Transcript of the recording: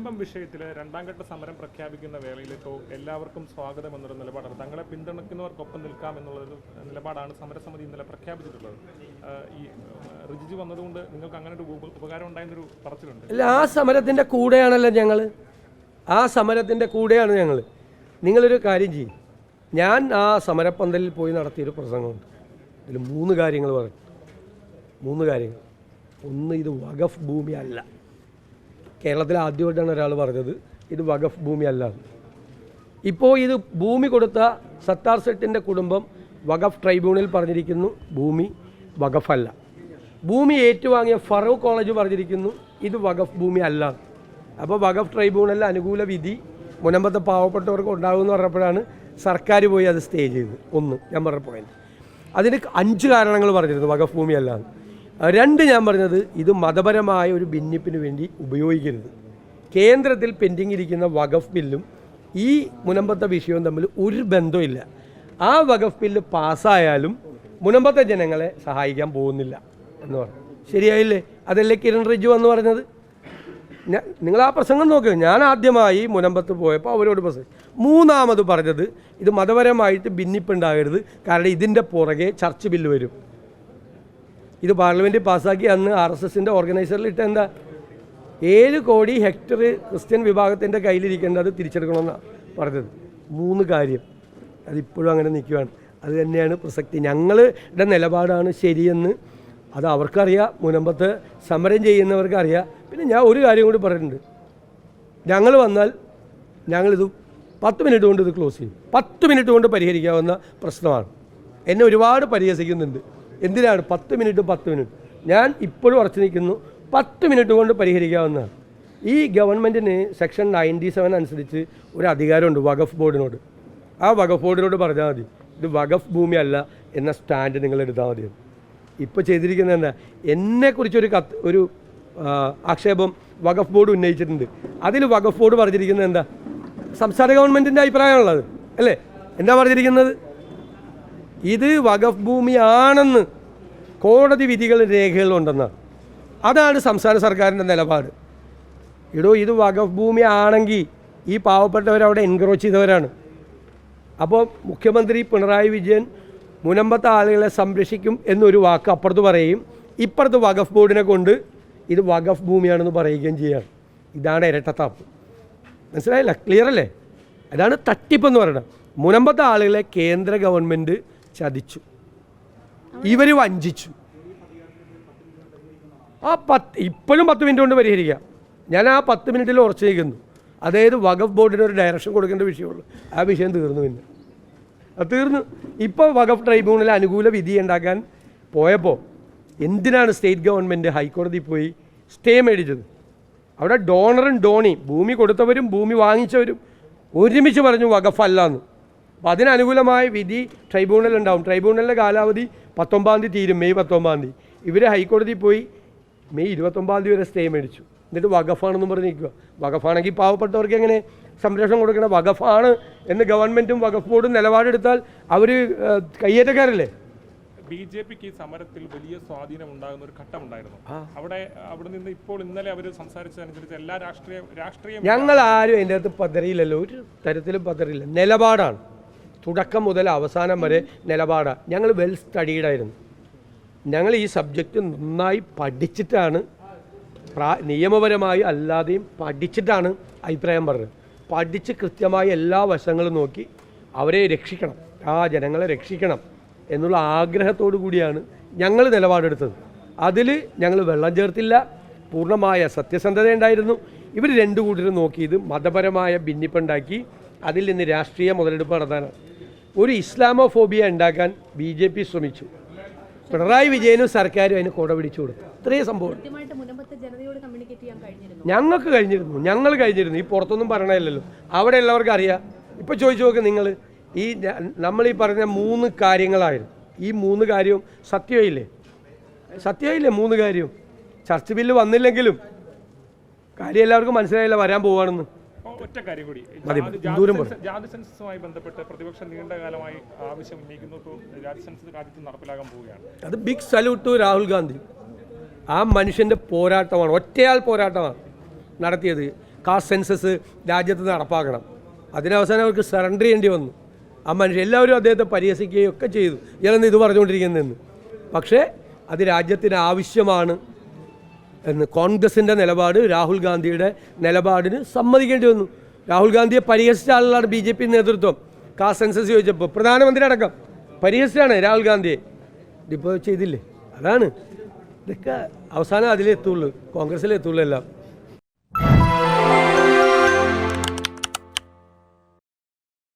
മുനമ്പം വിഷയത്തിൽ രണ്ടാം ഘട്ട സമരം പ്രഖ്യാപിക്കുന്ന ഇപ്പോൾ എല്ലാവർക്കും സ്വാഗതം എന്നൊരു നിലപാടാണ് തങ്ങളെ പിന്തുണയ്ക്കുന്നവർക്കൊപ്പം നിൽക്കാം എന്നുള്ളൊരു നിലപാടാണ് സമരസമിതി ഇന്നലെ പ്രഖ്യാപിച്ചിട്ടുള്ളത്. ഈ റിജിജി വന്നതുകൊണ്ട് നിങ്ങൾക്ക് അങ്ങനെ ഒരു ഉപ- ഉപകാരം ഉണ്ടായെന്നൊരു പറച്ചിലുണ്ട്. അല്ല ആ സമരത്തിന്റെ കൂടെയാണല്ലോ ഞങ്ങൾ ആ സമരത്തിന്റെ കൂടെയാണ് ഞങ്ങൾ നിങ്ങളൊരു കാര്യം ചെയ്യും. ഞാൻ ആ സമരപ്പന്തലിൽ പോയി നടത്തിയൊരു പ്രസംഗമുണ്ട്. അതിൽ മൂന്ന് കാര്യങ്ങൾ പറഞ്ഞു മൂന്ന് കാര്യങ്ങൾ ഒന്ന് ഇത് വഖഫ് ഭൂമി അല്ല കേരളത്തിൽ ആദ്യമായിട്ടാണ് ഒരാൾ പറഞ്ഞത് ഇത് വഖഫ് ഭൂമി അല്ല. ഇപ്പോൾ ഇത് ഭൂമി കൊടുത്ത സത്താർ സെട്ടിന്റെ കുടുംബം വഖഫ് ട്രൈബ്യൂണൽ പറഞ്ഞിരിക്കുന്നു ഭൂമി വഖഫല്ല ഭൂമി ഏറ്റുവാങ്ങിയ ഫറൂഖ് കോളേജ് പറഞ്ഞിരിക്കുന്നു ഇത് വഖഫ് ഭൂമി അല്ല അപ്പോൾ വഖഫ് ട്രൈബ്യൂണലിൽ അനുകൂല വിധി മുനമ്പത്തെ പാവപ്പെട്ടവർക്ക് ഉണ്ടാകുമെന്ന് പറഞ്ഞപ്പോഴാണ് സർക്കാർ പോയി അത് സ്റ്റേ ചെയ്തത് ഒന്ന് ഞാൻ പറഞ്ഞ പോയിന്റ് അതിന് അഞ്ച് കാരണങ്ങൾ പറഞ്ഞിരുന്നു വഖഫ് ഭൂമി അല്ല എന്ന്. രണ്ട് ഞാൻ പറഞ്ഞത് ഇത് മതപരമായ ഒരു ഭിന്നിപ്പിന് വേണ്ടി ഉപയോഗിക്കരുത്. കേന്ദ്രത്തിൽ പെൻഡിങ് ഇരിക്കുന്ന വഖഫ് ബില്ലും ഈ മുനമ്പത്തെ വിഷയവും തമ്മിൽ ഒരു ബന്ധമില്ല ആ വഖഫ് ബില്ല് പാസ്സായാലും മുനമ്പത്തെ ജനങ്ങളെ സഹായിക്കാൻ പോകുന്നില്ല എന്ന് പറഞ്ഞു. ശരിയായില്ലേ? അതല്ലേ കിരൺ റിജു എന്ന് പറഞ്ഞത്? ഞാൻ നിങ്ങൾ ആ പ്രസംഗം നോക്കുക ഞാൻ ആദ്യമായി മുനമ്പത്ത് പോയപ്പോൾ അവരോട് പ്രസംഗം മൂന്നാമത് പറഞ്ഞത് ഇത് മതപരമായിട്ട് ഭിന്നിപ്പുണ്ടാകരുത്. കാരണം ഇതിന്റെ പുറകെ ചർച്ച് ബില്ല് വരും. ഇത് പാർലമെന്റിൽ പാസ്സാക്കി അന്ന് ആർ എസ് എസിന്റെ ഓർഗനൈസറിൽ ഇട്ട് എന്താ? ഏഴ് കോടി ഹെക്ടർ ക്രിസ്ത്യൻ വിഭാഗത്തിന്റെ കയ്യിലിരിക്കേണ്ടത് തിരിച്ചെടുക്കണമെന്നാണ് പറഞ്ഞത്. മൂന്ന് കാര്യം. അതിപ്പോഴും അങ്ങനെ നിൽക്കുകയാണ്. അത് തന്നെയാണ് പ്രസക്തി. ഞങ്ങളുടെ നിലപാടാണ് ശരിയെന്ന്. അത് അവർക്കറിയാം. മുനമ്പത്ത് സമരം ചെയ്യുന്നവർക്ക് അറിയാം പിന്നെ ഞാൻ ഒരു കാര്യം കൂടി പറഞ്ഞിട്ടുണ്ട്. ഞങ്ങൾ വന്നാൽ ഞങ്ങളിത് പത്ത് മിനിറ്റ് കൊണ്ട് ഇത് ക്ലോസ് ചെയ്യും. പത്ത് മിനിറ്റ് കൊണ്ട് പരിഹരിക്കാവുന്ന പ്രശ്നമാണ്. എന്നെ ഒരുപാട് പരിഹസിക്കുന്നുണ്ട്. എന്തിനാണ് പത്ത് മിനിറ്റ് പത്ത് മിനിറ്റ്? ഞാൻ ഇപ്പോഴും ഉറച്ചു നിൽക്കുന്നു. പത്ത് മിനിറ്റ് കൊണ്ട് പരിഹരിക്കാവുന്നതാണ് ഈ ഗവൺമെന്റിന് സെക്ഷൻ നയന്റി സെവൻ അനുസരിച്ച് ഒരു അധികാരമുണ്ട് വഖഫ് ബോർഡിനോട്. ആ വഖഫ് ബോർഡിനോട് പറഞ്ഞാൽ മതി. ഇത് വഖഫ് ഭൂമിയല്ല എന്ന സ്റ്റാൻഡ് നിങ്ങൾ എടുത്താൽ മതി. ഇപ്പോൾ ചെയ്തിരിക്കുന്നത് എന്താ? എന്നെക്കുറിച്ചൊരു കത്ത് ഒരു ആക്ഷേപം വഖഫ് ബോർഡ് ഉന്നയിച്ചിട്ടുണ്ട്. അതിൽ വഖഫ് ബോർഡ് പറഞ്ഞിരിക്കുന്നത് എന്താ? സംസ്ഥാന ഗവൺമെന്റിന്റെ അഭിപ്രായമാണുള്ളത്. അല്ലേ? എന്താ പറഞ്ഞിരിക്കുന്നത്? ഇത് വഖഫ് ഭൂമിയാണെന്ന് കോടതി വിധികൾ രേഖകളുണ്ടെന്നാണ് അതാണ് സംസ്ഥാന സർക്കാരിന്റെ നിലപാട്. ഇടോ ഇത് വഖഫ് ഭൂമി ആണെങ്കിൽ ഈ പാവപ്പെട്ടവരവിടെ എൻക്രോച്ച് ചെയ്തവരാണ്. അപ്പോൾ മുഖ്യമന്ത്രി പിണറായി വിജയൻ മുനമ്പത്തെ ആളുകളെ സംരക്ഷിക്കും എന്നൊരു വാക്ക് അപ്പുറത്ത് പറയും. ഇപ്പുറത്ത് വഖഫ് ബോർഡിനെ കൊണ്ട് ഇത് വഖഫ് ഭൂമിയാണെന്ന് പറയുകയും ചെയ്യുകയാണ് ഇതാണ് ഇരട്ടത്താപ്പ്. മനസ്സിലായില്ല? ക്ലിയർ അല്ലേ അതാണ് തട്ടിപ്പെന്ന് പറയുന്നത് മുനമ്പത്തെ ആളുകളെ കേന്ദ്ര ഗവൺമെന്റ് ചതിച്ചു. ഇവർ വഞ്ചിച്ചു. ആ പത്ത് ഇപ്പോഴും പത്ത് മിനിറ്റ് കൊണ്ട് പരിഹരിക്കാം ഞാൻ ആ പത്ത് മിനിറ്റിൽ ഉറച്ചു നിൽക്കുന്നു. അതായത് വഖഫ് ബോർഡിന് ഒരു ഡയറക്ഷൻ കൊടുക്കേണ്ട വിഷയമുള്ളൂ. ആ വിഷയം തീർന്നു പിന്നെ. അത് തീർന്നു. ഇപ്പോൾ വഖഫ് ട്രൈബ്യൂണൽ അനുകൂല വിധി ഉണ്ടാക്കാൻ പോയപ്പോൾ എന്തിനാണ് സ്റ്റേറ്റ് ഗവൺമെന്റ് ഹൈക്കോടതി പോയി സ്റ്റേ മേടിച്ചത്? അവിടെ ഡോണറും ഡോണിയും ഭൂമി കൊടുത്തവരും ഭൂമി വാങ്ങിച്ചവരും ഒരുമിച്ച് പറഞ്ഞു വഖഫ് അല്ലാന്ന് അപ്പോൾ അതിനനുകൂലമായ വിധി ട്രൈബ്യൂണൽ ഉണ്ടാവും ട്രൈബ്യൂണലിന്റെ കാലാവധി പത്തൊമ്പതാം തീയതി തീരും. മെയ് പത്തൊമ്പതാം തീയതി. ഇവർ ഹൈക്കോടതി പോയി മെയ് ഇരുപത്തൊമ്പതാം തീയതി വരെ സ്റ്റേ മേടിച്ചു. എന്നിട്ട് വകഫാണെന്നും പറഞ്ഞ് നിൽക്കുക വഖഫാണെങ്കിൽ പാവപ്പെട്ടവർക്ക് എങ്ങനെ സംരക്ഷണം കൊടുക്കണം? വഖഫാണ് എന്ന് ഗവൺമെന്റും വഖഫ് ബോർഡും നിലപാടെടുത്താൽ അവർ കയ്യേറ്റക്കാരല്ലേ? ബി ജെ പിക്ക് ഈ സമരത്തിൽ വലിയ സ്വാധീനം ഉണ്ടാകുന്ന ഒരു ഘട്ടമുണ്ടായിരുന്നു. അവിടെ അവിടെ നിന്ന് ഇപ്പോൾ ഇന്നലെ അവർ സംസാരിച്ചതനുസരിച്ച് എല്ലാ രാഷ്ട്രീയ രാഷ്ട്രീയ ഞങ്ങൾ ആരും അതിന്റെ അകത്ത് പതറിയില്ലല്ലോ. ഒരു തരത്തിലും പതറിയില്ല. നിലപാടാണ്. തുടക്കം മുതൽ അവസാനം വരെ നിലപാടാണ് ഞങ്ങൾ വെൽ സ്റ്റഡീഡായിരുന്നു ഞങ്ങൾ ഈ സബ്ജക്റ്റ് നന്നായി പഠിച്ചിട്ടാണ് പ്രാ നിയമപരമായി അല്ലാതെയും പഠിച്ചിട്ടാണ് അഭിപ്രായം പറഞ്ഞത്. പഠിച്ച് കൃത്യമായി എല്ലാ വശങ്ങളും നോക്കി അവരെ രക്ഷിക്കണം ആ ജനങ്ങളെ രക്ഷിക്കണം എന്നുള്ള ആഗ്രഹത്തോടു കൂടിയാണ് ഞങ്ങൾ നിലപാടെടുത്തത്. അതിൽ ഞങ്ങൾ വെള്ളം ചേർത്തില്ല പൂർണമായ സത്യസന്ധത ഉണ്ടായിരുന്നു. ഇവർ രണ്ടു കൂട്ടരും നോക്കിയത് മതപരമായ ഭിന്നിപ്പുണ്ടാക്കി അതിൽ നിന്ന് രാഷ്ട്രീയ മുതലെടുപ്പ് നടത്താനാണ്. ഒരു ഇസ്ലാമോ ഫോബിയ ഉണ്ടാക്കാൻ ബി ജെ പി ശ്രമിച്ചു. പിണറായി വിജയനും സർക്കാരും അതിന് കൊട പിടിച്ചു കൊടുത്തു. ഇത്രയും സംഭവം ഞങ്ങൾക്ക് കഴിഞ്ഞിരുന്നു. ഞങ്ങൾ കഴിഞ്ഞിരുന്നു. ഈ പുറത്തൊന്നും പറയണല്ലോ അവിടെ ഉള്ളവർക്ക് അറിയാം. ഇപ്പോൾ ചോദിച്ചു നോക്ക് നിങ്ങൾ ഈ നമ്മൾ ഈ പറഞ്ഞ മൂന്ന് കാര്യങ്ങളായിരുന്നു. ഈ മൂന്ന് കാര്യവും സത്യമായില്ലേ? സത്യമായില്ലേ മൂന്ന് കാര്യവും? ചർച്ച് ബില്ല് വന്നില്ലെങ്കിലും കാര്യം എല്ലാവർക്കും മനസ്സിലായില്ല വരാൻ പോവാണെന്ന്. ഒറ്റ കാര്യം കൂടി. ജാതി- സെൻസസുമായി ബന്ധപ്പെട്ട് പ്രതിപക്ഷം നീണ്ടകാലമായി ആവശ്യം ഉന്നയിക്കുന്നു ജാതി സെൻസസ് രാജ്യത്ത് നടപ്പിലാക്കാൻ പോവുകയാണ്. അത് big salute to Rahul Gandhi. ആ മനുഷ്യന്റെ പോരാട്ടമാണ് ഒറ്റയാൾ പോരാട്ടമാണ് നടത്തിയത്. കാസ്റ്റ് സെൻസസ് രാജ്യത്ത് നടപ്പാക്കണം. അതിനവസാനം അവർക്ക് സറണ്ടർ ചെയ്യേണ്ടി വന്നു. ആ മനുഷ്യൻ എല്ലാവരും അദ്ദേഹത്തെ പരിഹസിക്കുകയും ഒക്കെ ചെയ്തു. ഇയാളെന്ന് ഇത് പറഞ്ഞുകൊണ്ടിരിക്കുന്നതെന്ന്? പക്ഷേ അത് രാജ്യത്തിന് ആവശ്യമാണ്. എന്ന് കോൺഗ്രസിന്റെ നിലപാട് രാഹുൽ ഗാന്ധിയുടെ നിലപാടിന് സമ്മതിക്കേണ്ടി വന്നു. രാഹുൽ ഗാന്ധിയെ പരിഹസിച്ച ആളുകളാണ് ബി ജെ പി നേതൃത്വം. കാസ്റ്റ് സെൻസസ് ചോദിച്ചപ്പോൾ പ്രധാനമന്ത്രി അടക്കം പരിഹസിച്ചാണ് രാഹുൽ ഗാന്ധിയെ. ഇതിപ്പോൾ ചെയ്തില്ലേ? അതാണ്. ഇതൊക്കെ അവസാനം അതിലെത്തുള്ളൂ കോൺഗ്രസ്സിലെത്തുള്ളൂ എല്ലാം.